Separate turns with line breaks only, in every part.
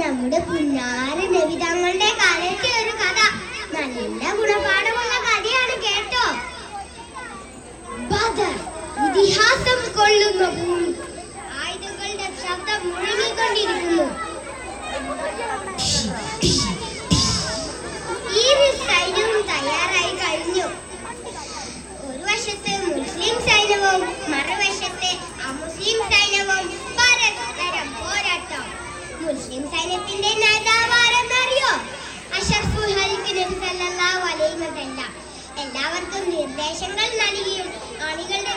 നമ്മുടെ പുന്നാര നബി തങ്ങളുടെ കാലത്തെ ഒരു കഥ. നല്ല ഗുണപാഠമുള്ള കഥയാണ് കേട്ടോ. ബദർ ഇതിഹാസം കൊള്ളുന്ന. ഭൂമി മുസ്ലിം സൈന്യത്തിന്റെ നേതാവാരെന്നറിയോ അഷറഫുൽ ഹൽക്ക് നബി സല്ലല്ലാഹു അലൈഹി വസല്ലം. എല്ലാവർക്കും നിർദ്ദേശങ്ങൾ നൽകിയും ആണികളുടെ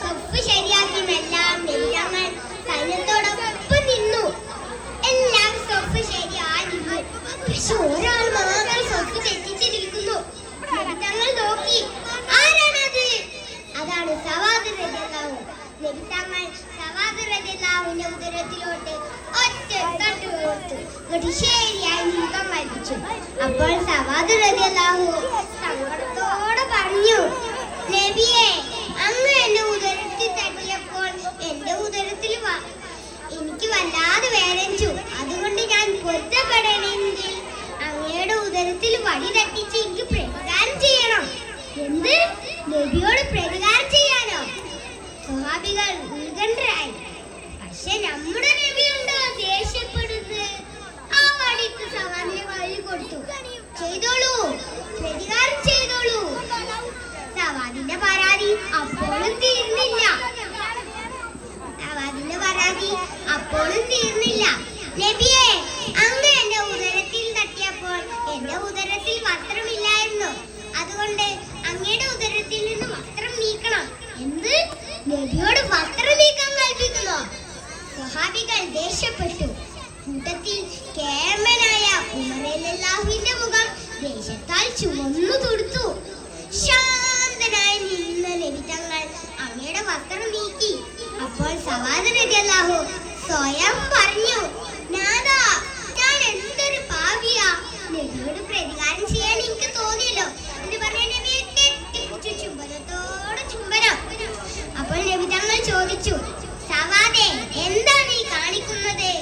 സ്വപ്പ് ശരിയാക്കിയും എല്ലാം നബിതങ്ങൾ സൈന്യത്തോടൊപ്പം നിന്നു. എല്ലാം സ്വപ്പ് ശരിയായി. നിന്നു പക്ഷെ ഒരാൾ മാത്രം സ്വപ്പ് തെറ്റിച്ചിരിക്കുന്നു. നബിതങ്ങൾ നോക്കി ആരാണത്? അതാണ് സവാദ് രജതാവ് നബി തങ്ങൾ സവാദ് റളിയല്ലാഹുവിന്റെ ഉദരത്തിലോട്ട് എന്നിട്ട് ശരിയായി വലിച്ചു അപ്പോൾ സവാദ് റളിയല്ലാഹു സങ്കടത്തോടെ പറഞ്ഞു നബിയെ അങ്ങ് എന്റെ ഉദരത്തിൽ തട്ടിയപ്പോൾ എന്റെ ഉദരത്തിൽ എനിക്ക് വല്ലാതെ വേദനിച്ചു. അതുകൊണ്ട് ഞാൻ പൊരുത്തപ്പെടണമെങ്കിൽ അങ്ങയുടെ ഉദരത്തിൽ വടി തട്ടിച്ച് എനിക്ക് പ്രതികാരം ചെയ്യണം. എന്ത്? നബിയോട് പ്രതികാരം ചെയ്യാനോ? സ്വഹാബികൾ ഉത്കണ്ഠരായി. പക്ഷെ നമ്മുടെ നബിയുണ്ടോ അപ്പോഴും തീർന്നില്ല. അതിന്റെ പരാതി. അപ്പോഴും തീർന്നില്ല. നബിയെ അങ്ങ് എന്റെ ഉദരത്തിൽ തട്ടിയപ്പോൾ എന്റെ ഉദരത്തിൽ വസ്ത്രമില്ലായിരുന്നു. അതുകൊണ്ട് അങ്ങയുടെ ഉദരത്തിൽ നിന്ന് വസ്ത്രം നീക്കണം. എന്ത്? നബിയോട് വസ്ത്രം നീക്കാൻ കൽപ്പിക്കുന്നു സഹാബികൾ ദേഷ്യപ്പെട്ടു. കൂട്ടത്തിൽ കേമനായ ഉമറല്ലാഹുവിന്റെ മുഖം ദേശത്താൽ ചുവന്നു തുടുത്തു. ശാന്തനായി അപ്പോൾ സവാദനല്ലാഹു സ്വയം പറഞ്ഞു. നാദാ ഞാൻ എന്തൊരു പാവിയാ നിന്നോട് പ്രതികാരം ചെയ്യാൻ എനിക്ക് തോന്നിയല്ലോ. എന്ന് പറഞ്ഞ നബിയെ കെട്ടിപ്പിടിച്ചു ചുംബനത്തോട് ചുംബനം. അപ്പോൾ നബി തങ്ങൾ ചോദിച്ചു സവാദേ എന്താണ് ഈ കാണിക്കുന്നത്?